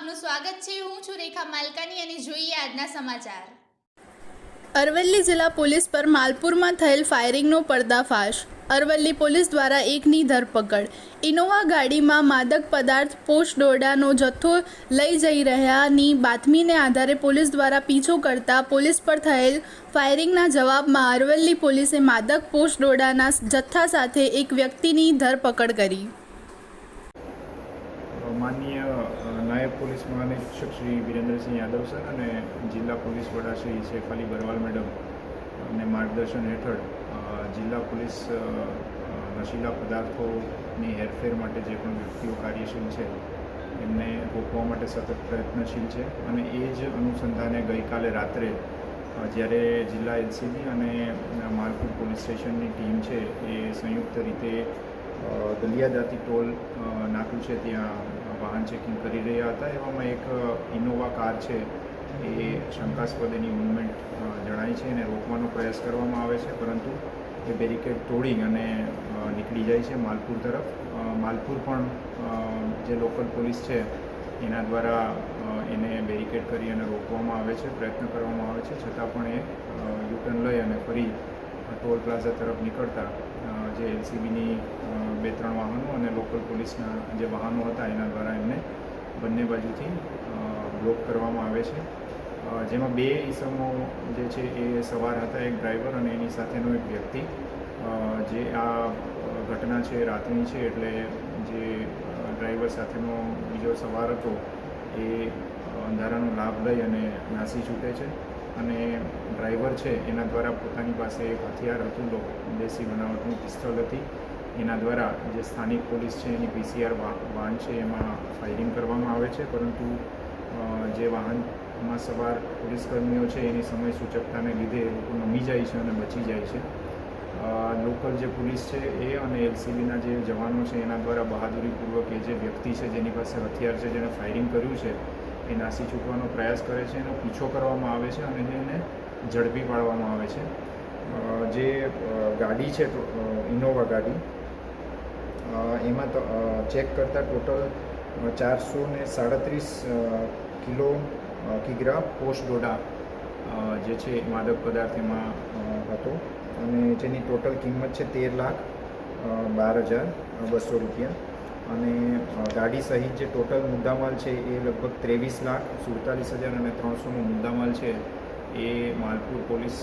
સ્વાગત છે. હું છું રેખા માલકાની અને જોઈએ આજના સમાચાર. અરવલ્લી જિલ્લા પોલીસ પર માલપુરમાં થયેલ ફાયરિંગનો પર્દાફાશ. અરવલ્લી પોલીસ દ્વારા એકની ધરપકડ. ઇનોવા ગાડીમાં માદક પદાર્થ પોસ્ટ દોરડાનો જથ્થો લઈ જઈ રહ્યાની બાતમીને આધારે પોલીસ દ્વારા પીછો કરતા પોલીસ પર થયેલ ફાયરિંગના જવાબમાં અરવલ્લી પોલીસે માદક પોસ્ટ દોરડાના જથ્થા સાથે એક વ્યક્તિની ધરપકડ કરી. પોલીસ મહાનિરીક્ષક શ્રી વિરેન્દ્રસિંહ યાદવ સર અને જિલ્લા પોલીસ વડા શ્રી સૈફ અલી બરવાલ મેડમ અને માર્ગદર્શન હેઠળ જિલ્લા પોલીસ નશીલા પદાર્થોની હેરફેર માટે જે પણ વ્યક્તિઓ કાર્યશીલ છે, એમને રોકવા માટે સતત પ્રયત્નશીલ છે અને એ જ અનુસંધાને ગઈકાલે રાત્રે જ્યારે જિલ્લા એલસીબી અને માલપુર પોલીસ સ્ટેશનની ટીમ છે, એ સંયુક્ત રીતે દલિયાદાતી ટોલ નાખ્યું છે ત્યાં વાહન ચેકિંગ કરી રહ્યા હતા. એવામાં એક ઇનોવા કાર છે, એ શંકાસ્પદ એની મુવમેન્ટ જણાય છે અને રોકવાનો પ્રયાસ કરવામાં આવે છે. પરંતુ એ બેરિકેડ તોડી અને નીકળી જાય છે માલપુર તરફ. માલપુર પણ જે લોકલ પોલીસ છે, એના દ્વારા એને બેરિકેડ કરી અને રોકવામાં આવે છે, પ્રયત્ન કરવામાં આવે છે. છતાં પણ એ યુટર્ન લઈ અને ફરી ટોલ પ્લાઝા તરફ નીકળતા જે એલસીબીની બે ત્રણ વાહનો અને લોકલ પોલીસના જે વાહનો હતા એના દ્વારા એમને બંને બાજુથી બ્લોક કરવામાં આવે છે. જેમાં બે ઈસમો જે છે એ સવાર હતા, એક ડ્રાઈવર અને એની સાથેનો એક વ્યક્તિ. જે આ ઘટના છે રાતની છે એટલે જે ડ્રાઈવર સાથેનો બીજો સવાર હતો એ અંધારાનો લાભ લઈ અને નાસી છૂટે છે. અને ડ્રાઈવર છે, એના દ્વારા પોતાની પાસે એક હથિયાર હતું દેશી બનાવટનું પિસ્તોલ હતી. એના દ્વારા જે સ્થાનિક પોલીસ છે, એની પીસીઆર વાહન છે, એમાં ફાયરિંગ કરવામાં આવે છે. પરંતુ જે વાહનમાં સવાર પોલીસકર્મીઓ છે, એની સમય સૂચકતાને લીધે લોકો નમી જાય છે અને બચી જાય છે. લોકલ જે પોલીસ છે, એ અને એલસીબીના જે જવાનો છે, એના દ્વારા બહાદુરીપૂર્વક એ જે વ્યક્તિ છે, જેની પાસે હથિયાર છે, જેણે ફાયરિંગ કર્યું છે એ નાસી છૂટવાનો પ્રયાસ કરે છે, એનો પીછો કરવામાં આવે છે અને એને ઝડપી પાડવામાં આવે છે. જે ગાડી છે ઇનોવા ગાડી એમાં તો ચેક કરતાં ટોટલ ચારસો ને સાડત્રીસ કિલો કિગ્રા પોસ્ટ ડોડા જે છે માદક પદાર્થ એમાં હતો. અને જેની ટોટલ કિંમત છે તેર લાખ બાર હજાર બસો રૂપિયા. ગાડી સહિત જે ટોટલ મુદ્દામાલ છે એ લગભગ ત્રેવીસ લાખ સુડતાલીસ હજાર અને ત્રણસોનો મુદ્દામાલ છે એ માલપુર પોલીસ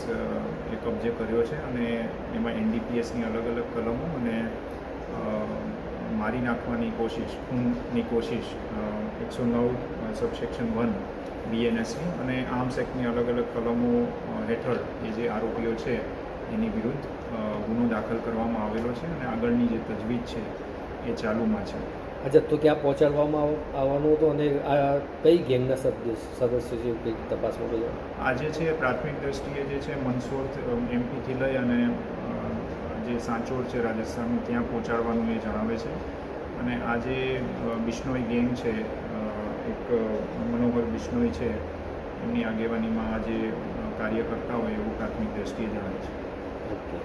એ કબજે કર્યો છે અને એમાં એનડીપીએસની અલગ અલગ કલમો અને મારી નાખવાની કોશિશ, ખૂનની કોશિશ એકસો નવ સબસેક્શન વન બીએનએસની અને આર્મ્સ એક્ટની અલગ અલગ કલમો હેઠળ એ જે આરોપીઓ છે એની વિરુદ્ધ ગુનો દાખલ કરવામાં આવેલો છે અને આગળની જે તજવીજ છે એ ચાલુમાં છે. આ જથ્થો ક્યાં પહોંચાડવામાં આવવાનું હતો અને આ કઈ ગેંગના સદસ્ય છે કંઈક તપાસમાં ગયો આજે છે પ્રાથમિક દ્રષ્ટિએ જે છે મનસોર એમપીથી લઈ અને જે સાંચોર છે રાજસ્થાનનું ત્યાં પહોંચાડવાનું એ જણાવે છે. અને આજે બિશ્નોઈ ગેંગ છે એક મનોહર બિશ્નોઈ છે એમની આગેવાનીમાં આ જે કાર્ય કરતા હોય એવું પ્રાથમિક દ્રષ્ટિએ જણાય છે. ઓકે.